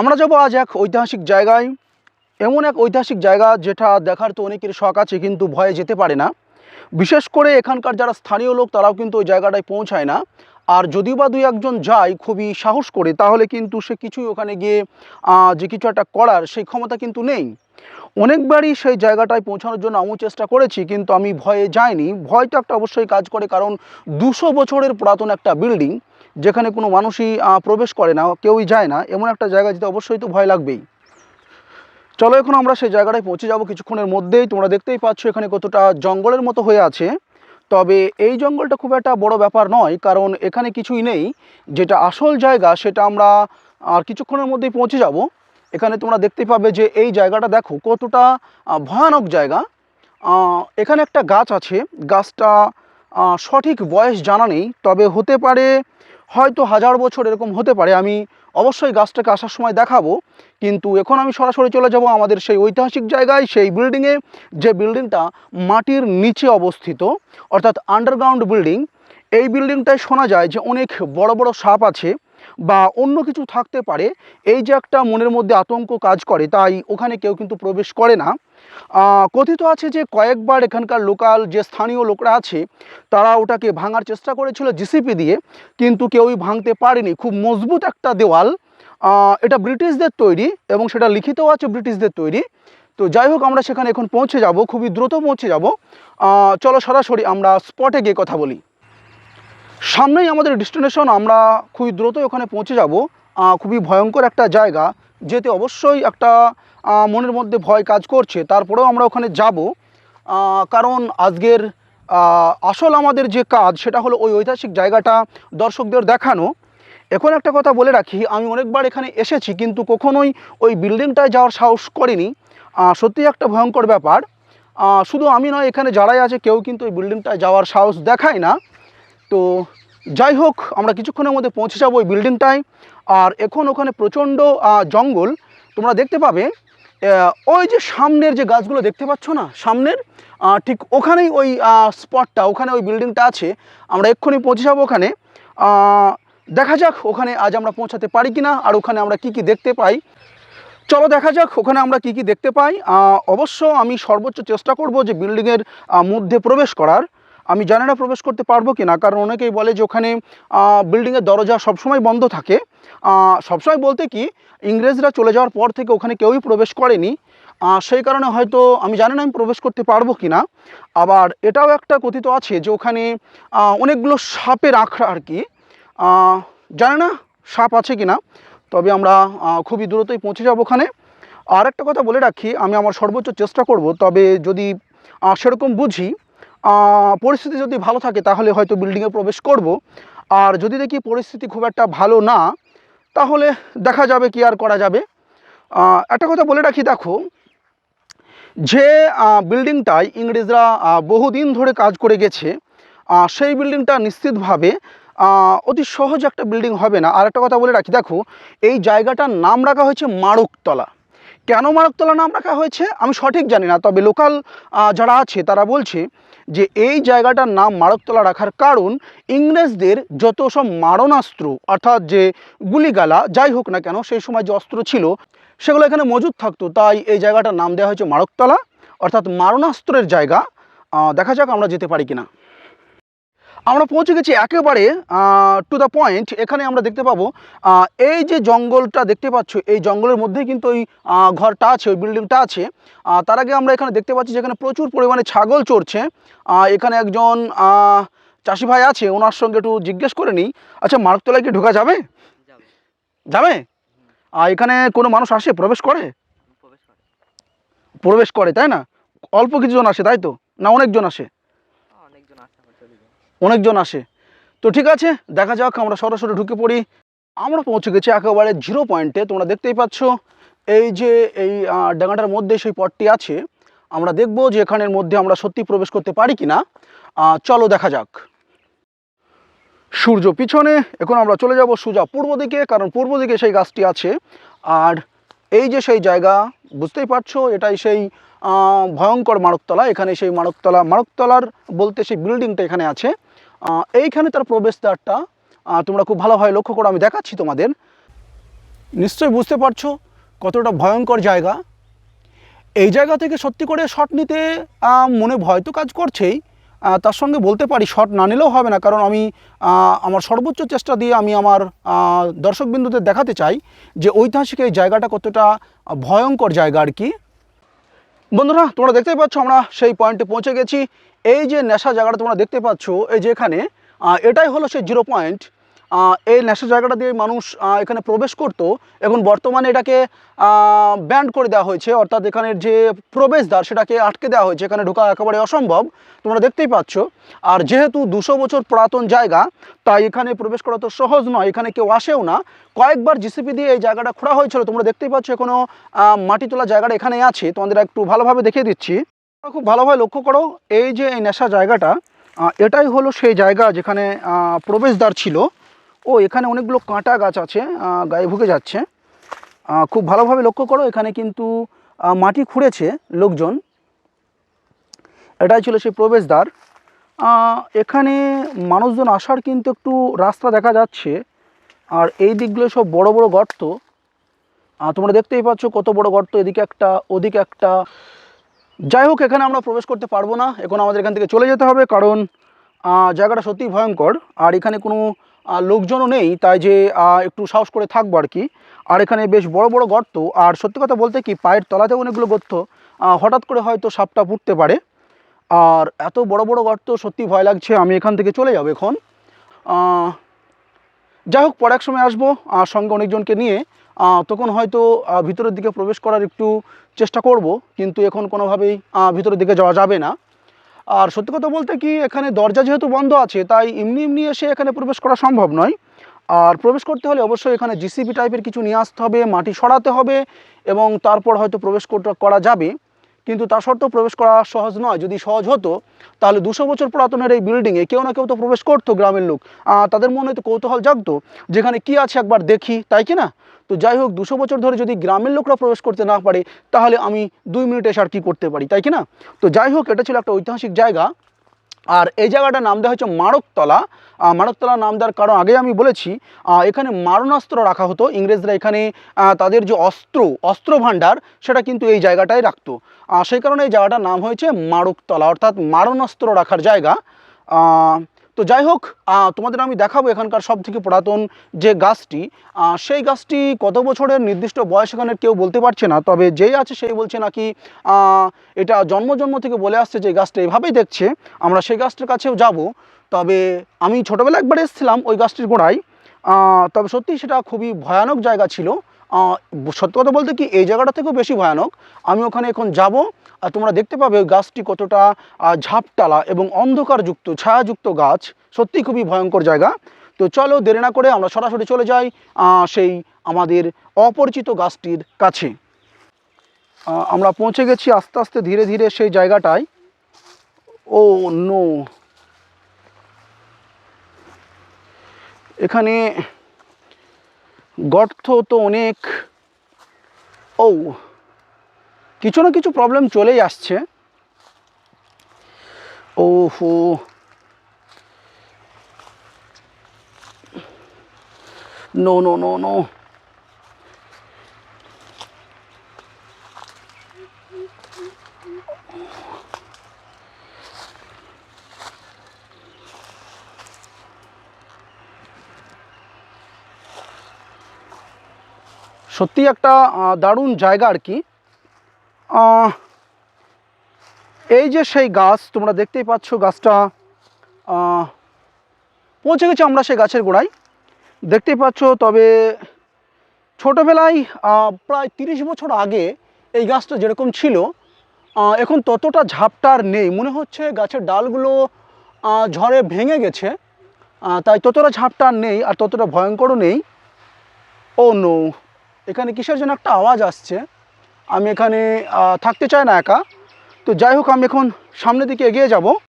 আমরা যাব আজ এক ঐতিহাসিক জায়গায়। এমন এক ঐতিহাসিক জায়গা যেটা দেখার তো অনেকের শখ আছে, কিন্তু ভয়ে যেতে পারে না। বিশেষ করে এখানকার যারা স্থানীয় লোক, তারাও কিন্তু ওই জায়গাটায় পৌঁছায় না। আর যদিও বা দুই একজন যায় খুবই সাহস করে, তাহলে কিন্তু সে কিছুই ওখানে গিয়ে যে কিছু একটা করার সেই ক্ষমতা কিন্তু নেই। অনেকবারই সেই জায়গাটায় পৌঁছানোর জন্য আমিও চেষ্টা করেছি, কিন্তু আমি ভয়ে যাইনি। ভয়টা একটা অবশ্যই কাজ করে, কারণ দুশো বছরের পুরাতন একটা বিল্ডিং যেখানে কোনো মানুষই প্রবেশ করে না, কেউই যায় না, এমন একটা জায়গা যেতে অবশ্যই তো ভয় লাগবেই। চলো এখন আমরা সেই জায়গাটায় পৌঁছে যাব কিছুক্ষণের মধ্যেই। তোমরা দেখতেই পাচ্ছ এখানে কতটা জঙ্গলের মতো হয়ে আছে। তবে এই জঙ্গলটা খুব একটা বড় ব্যাপার নয়, কারণ এখানে কিছুই নেই। যেটা আসল জায়গা, সেটা আমরা আর কিছুক্ষণের মধ্যেই পৌঁছে যাব। এখানে তোমরা দেখতে পাবে যে এই জায়গাটা দেখো কতটা ভয়ানক জায়গা। এখানে একটা গাছ আছে। গাছটা সঠিক বয়স জানা নেই, তবে হতে পারে হয়তো হাজার বছর এরকম হতে পারে, আমি অবশ্যই গাছটাকে আসার সময় দেখাবো। কিন্তু এখন আমি সরাসরি চলে যাব আমাদের সেই ঐতিহাসিক জায়গায়, সেই বিল্ডিংয়ে যে বিল্ডিংটা মাটির নিচে অবস্থিত, অর্থাৎ আন্ডারগ্রাউন্ড বিল্ডিং এই বিল্ডিংটায় শোনা যায় যে অনেক বড় বড় সাপ আছে বা অন্য কিছু থাকতে পারে, এই যে একটা মনের মধ্যে আতঙ্ক কাজ করে, তাই ওখানে কেউ কিন্তু প্রবেশ করে না। কথিত আছে যে কয়েকবার এখানকার লোকাল যে স্থানীয় লোকরা আছে, তারা ওটাকে ভাঙার চেষ্টা করেছিল জিসিপি দিয়ে, কিন্তু কেউই ভাঙতে পারেনি। খুব মজবুত একটা দেওয়াল। এটা ব্রিটিশদের তৈরি এবং সেটা লিখিতও আছে ব্রিটিশদের তৈরি। তো যাই হোক, আমরা সেখানে এখন পৌঁছে যাব, খুবই দ্রুত পৌঁছে যাব। চলো সরাসরি আমরা স্পটে গিয়ে কথা বলি। সামনেই আমাদের ডেস্টিনেশন আমরা খুবই দ্রুত ওখানে পৌঁছে যাব। খুবই ভয়ঙ্কর একটা জায়গা, যেতে অবশ্যই একটা মনের মধ্যে ভয় কাজ করছে। তারপরেও আমরা ওখানে যাব। কারণ আজকের আসল আমাদের যে কাজ, সেটা হলো ওই ঐতিহাসিক জায়গাটা দর্শকদের দেখানো। এখন একটা কথা বলে রাখি, আমি অনেকবার এখানে এসেছি, কিন্তু কখনোই ওই বিল্ডিংটায় যাওয়ার সাহস করিনি। সত্যি একটা ভয়ঙ্কর ব্যাপার। শুধু আমি নয়, এখানে যারাই আছে, কেউ কিন্তু ওই বিল্ডিংটায় যাওয়ার সাহস দেখায় না। তো যাই হোক, আমরা কিছুক্ষণের মধ্যে পৌঁছে যাব ওই বিল্ডিংটায় আর এখন ওখানে প্রচণ্ড জঙ্গল। তোমরা দেখতে পাবে ওই যে সামনের যে গাছগুলো দেখতে পাচ্ছ না, সামনের ঠিক ওখানেই ওই স্পটটা ওখানে ওই বিল্ডিংটা আছে। আমরা এক্ষুনি পৌঁছে যাব ওখানে। দেখা যাক ওখানে আজ আমরা পৌঁছাতে পারি কি না আর ওখানে আমরা কি কি দেখতে পাই। চলো দেখা যাক ওখানে আমরা কি কি দেখতে পাই। অবশ্য আমি সর্বোচ্চ চেষ্টা করব যে বিল্ডিংয়ের মধ্যে প্রবেশ করার। আমি জানি না প্রবেশ করতে পারব কি না? কারণ অনেকেই বলে যে ওখানে বিল্ডিংয়ের দরজা সবসময় বন্ধ থাকে। সবসময় বলতে কি, ইংরেজরা চলে যাওয়ার পর থেকে ওখানে কেউই প্রবেশ করেনি। সেই কারণে হয়তো আমি জানি না আমি প্রবেশ করতে পারব কি না। আবার এটাও একটা কথিত আছে যে ওখানে অনেকগুলো সাপের আখড়া আর কি। জানি না সাপ আছে কি না, তবে আমরা খুবই দ্রুতই পৌঁছে যাব ওখানে। আর একটা কথা বলে রাখি, আমি আমার সর্বোচ্চ চেষ্টা করব, তবে যদি সেরকম বুঝি পরিস্থিতি যদি ভালো থাকে, তাহলে হয়তো বিল্ডিংয়ে প্রবেশ করব। আর যদি দেখি পরিস্থিতি খুব একটা ভালো না, তাহলে দেখা যাবে কি আর করা যাবে। একটা কথা বলে রাখি, দেখো, যে বিল্ডিংটায় ইংরেজরা বহুদিন ধরে কাজ করে গেছে সেই বিল্ডিংটা নিশ্চিতভাবে অতি সহজ একটা বিল্ডিং হবে না। আর একটা কথা বলে রাখি, দেখো, এই জায়গাটার নাম রাখা হয়েছে মারুকতলা। কেন মারকতলা নাম রাখা হয়েছে? আমি সঠিক জানি না, তবে লোকাল যারা আছে তারা বলছে যে এই জায়গাটার নাম মারকতলা রাখার কারণ ইংরেজদের যত সব মারণাস্ত্র, অর্থাৎ যে গুলিগালা, যাই হোক না কেন, সেই সময় যে অস্ত্র ছিল, সেগুলো এখানে মজুদ থাকতো, তাই এই জায়গাটার নাম দেওয়া হয়েছে মারকতলা অর্থাৎ মারণাস্ত্রের জায়গা দেখা যাক আমরা যেতে পারি কিনা। আমরা পৌঁছে গেছি একেবারে টু দ্য পয়েন্ট এখানে আমরা দেখতে পাবো এই যে জঙ্গলটা দেখতে পাচ্ছ এই জঙ্গলের মধ্যেই কিন্তু ওই ঘরটা আছে ওই বিল্ডিংটা আছে। তার আগে আমরা এখানে দেখতে পাচ্ছি যেখানে প্রচুর পরিমাণে ছাগল চড়ছে। এখানে একজন চাষি ভাই আছে ওনার সঙ্গে একটু জিজ্ঞেস করে নিই। আচ্ছা মার্কতলায় কি ঢোকা যাবে? যাবে? আর এখানে কোনো মানুষ আসে প্রবেশ করে? প্রবেশ করে। প্রবেশ করে তাই না? অল্প কিছুজন আসে তাই তো? না অনেকজন আসে অনেকজন আসে আবার চলে যায় অনেকজন আসে। তো ঠিক আছে, দেখা যাক, আমরা সরাসরি ঢুকে পড়ি। আমরা পৌঁছে গেছি একেবারে জিরো পয়েন্টে তোমরা দেখতেই পাচ্ছ, এই যে, এই ডাঙাটার মধ্যে সেই পথটি আছে। আমরা দেখব যে এখানের মধ্যে আমরা সত্যি প্রবেশ করতে পারি কি না চলো দেখা যাক। সূর্য পিছনে, এখন আমরা চলে যাব সোজা পূর্ব দিকে, কারণ পূর্ব দিকে সেই গাছটি আছে। আর এই যে সেই জায়গা বুঝতেই পারছ, এটাই সেই ভয়ঙ্কর মারকতলা। এখানে সেই মারকতলা, মারকতলার বলতে সেই বিল্ডিংটা এখানে আছে। এইখানে তার প্রবেশদ্বারটা তোমরা খুব ভালোভাবে লক্ষ্য করো, আমি দেখাচ্ছি তোমাদের। নিশ্চয়ই বুঝতে পারছ কতটা ভয়ঙ্কর জায়গা। এই জায়গা থেকে সত্যি করে শট নিতে মনে ভয় তো কাজ করছেই। তার সঙ্গে বলতে পারি, শট না নিলেও হবে না। কারণ আমি আমার সর্বোচ্চ চেষ্টা দিয়ে আমি আমার দর্শকবিন্দুদের দেখাতে চাই যে ঐতিহাসিক এই জায়গাটা কতটা ভয়ঙ্কর জায়গা আর কি। বন্ধুরা, তোমরা দেখতেই পাচ্ছ আমরা সেই পয়েন্টে পৌঁছে গেছি। এই যে নেশা জায়গাটা তোমরা দেখতে পাচ্ছ, এই যে এখানে এটাই হলো সেই জিরো পয়েন্ট। এই নেশা জায়গাটা দিয়ে মানুষ এখানে প্রবেশ করত, এখন বর্তমানে এটাকে ব্যান্ড করে দেওয়া হয়েছে, অর্থাৎ এখানের যে প্রবেশদ্বার সেটাকে আটকে দেওয়া হয়েছে, এখানে ঢোকা একেবারে অসম্ভব, তোমরা দেখতেই পাচ্ছ। আর যেহেতু দুশো বছর পুরাতন জায়গা, তাই এখানে প্রবেশ করা তো সহজ নয়, এখানে কেউ আসেও না। কয়েকবার জিসিপি দিয়ে এই জায়গাটা খোঁড়া হয়েছিল, তোমরা দেখতেই পাচ্ছ এখনও মাটি তোলা জায়গাটা এখানে আছে, তোমাদের একটু ভালোভাবে দেখিয়ে দিচ্ছি। খুব ভালোভাবে লক্ষ্য করো, এই যে এই নেশা জায়গাটা এটাই হলো সেই জায়গা যেখানে প্রবেশদ্বার ছিল। ও, এখানে অনেকগুলো কাঁটা গাছ আছে গায়ে ভুগে যাচ্ছে। খুব ভালোভাবে লক্ষ্য করো, এখানে কিন্তু মাটি খুঁড়েছে লোকজন। এটাই ছিল সেই প্রবেশদ্বার। এখানে মানুষজন আসার কিন্তু একটু রাস্তা দেখা যাচ্ছে। আর এই দিকগুলো সব বড় বড় গর্ত। তোমরা দেখতেই পাচ্ছ কত বড় গর্ত, এদিকে একটা, ওদিকে একটা। যাই হোক, এখানে আমরা প্রবেশ করতে পারব না। এখন আমাদের এখান থেকে চলে যেতে হবে, কারণ জায়গাটা সত্যিই ভয়ঙ্কর। আর এখানে কোনো লোকজনও নেই, তাই যে একটু সাহস করে থাকব আর কি। আর এখানে বেশ বড় বড় গর্ত, আর সত্যি কথা বলতে কি, পায়ের তলাতেও অনেকগুলো গর্ত হঠাৎ করে হয়তো সাপটা ফুটতে পারে। আর এত বড় বড় গর্ত, সত্যি ভয় লাগছে, আমি এখান থেকে চলে যাব এখন। যাই হোক, পরে এক সময় আসব, আর সঙ্গে অনেকজনকে নিয়ে তখন হয়তো ভিতরের দিকে প্রবেশ করার একটু চেষ্টা করব, কিন্তু এখন কোনোভাবেই ভিতরের দিকে যাওয়া যাবে না। আর সত্যি কথা বলতে কি, এখানে দরজা যেহেতু বন্ধ আছে, তাই এমনি এমনি এসে এখানে প্রবেশ করা সম্ভব নয়। আর প্রবেশ করতে হলে অবশ্যই এখানে জিসিবি টাইপের কিছু নিয়ে আসতে হবে, মাটি সরাতে হবে এবং তারপর হয়তো প্রবেশ করা যাবে। কিন্তু তা সত্ত্বেও প্রবেশ করা সহজ নয়। যদি সহজ হতো, তাহলে দুশো বছর পুরাতনের এই বিল্ডিংয়ে কেউ না কেউ তো প্রবেশ করতো গ্রামের লোক। তাদের মনে তো কৌতূহল জাগতো, যেখানে কি আছে একবার দেখি, তাই কি না? তো যাই হোক, দুশো বছর ধরে যদি গ্রামের লোকরা প্রবেশ করতে না পারে, তাহলে আমি দুই মিনিটে এসে আর কী করতে পারি, তাই কি না? তো যাই হোক, এটা ছিল একটা ঐতিহাসিক জায়গা। আর এই জায়গাটার নাম দেওয়া হচ্ছে মারকতলা। মারকতলা নাম দেওয়ার কারণ আগে আমি বলেছি এখানে মারণাস্ত্র রাখা হতো। ইংরেজরা এখানে তাদের যে অস্ত্র অস্ত্র ভাণ্ডার সেটা কিন্তু এই জায়গাটায় রাখতো। সেই কারণে এই জায়গাটার নাম হয়েছে মারকতলা, অর্থাৎ মারণাস্ত্র রাখার জায়গা। তো যাই হোক তোমাদের আমি দেখাবো এখানকার সব থেকে পুরাতন যে গাছটি। সেই গাছটি কত বছরের নির্দিষ্ট বয়স এখানে কেউ বলতে পারছে না, তবে যেই আছে সেই বলছে নাকি এটা জন্ম জন্ম থেকে বলে আসছে যে গাছটা এভাবেই দেখছে। আমরা সেই গাছটার কাছেও যাব, তবে আমি ছোটোবেলা একবার এসেছিলাম ওই গাছটির গোড়ায়। তবে সত্যি সেটা খুবই ভয়ানক জায়গা ছিল। সত্যি কথা বলতে কি, এই জায়গাটা থেকেও বেশি ভয়ানক। আমি ওখানে এখন যাব, আর তোমরা দেখতে পাবে গাছটি কতটা ঝাপটালা এবং অন্ধকারযুক্ত, ছায়াযুক্ত গাছ। সত্যি খুবই ভয়ঙ্কর জায়গা। তো চলো দেরি না করে আমরা সরাসরি চলে যাই সেই আমাদের অপরিচিত গাছটির কাছে। আমরা পৌঁছে গেছি আস্তে আস্তে ধীরে ধীরে সেই জায়গাটায়। Oh, no. এখানে গর্ত তো অনেক। ও, কিছু না কিছু প্রবলেম চলেই আসছে। ও হো নো নো নো নো সত্যি একটা দারুণ জায়গা আর কি। এই যে সেই গাছ, তোমরা দেখতেই পাচ্ছ গাছটা পৌঁছে গেছি আমরা সেই গাছের গোড়ায়। দেখতেই পাচ্ছ, তবে ছোটোবেলায় প্রায় তিরিশ বছর আগে এই গাছটা যেরকম ছিল এখন ততটা ঝাপটার নেই। মনে হচ্ছে গাছের ডালগুলো ঝড়ে ভেঙে গেছে তাই ততটা ঝাপটার নেই, আর ততটা ভয়ঙ্করও নেই। ও নো এখানে কিসের জন্য একটা আওয়াজ আসছে? আমি এখানে থাকতে চাই না একা। তো যাই হোক, আমি এখন সামনের দিকে এগিয়ে যাব।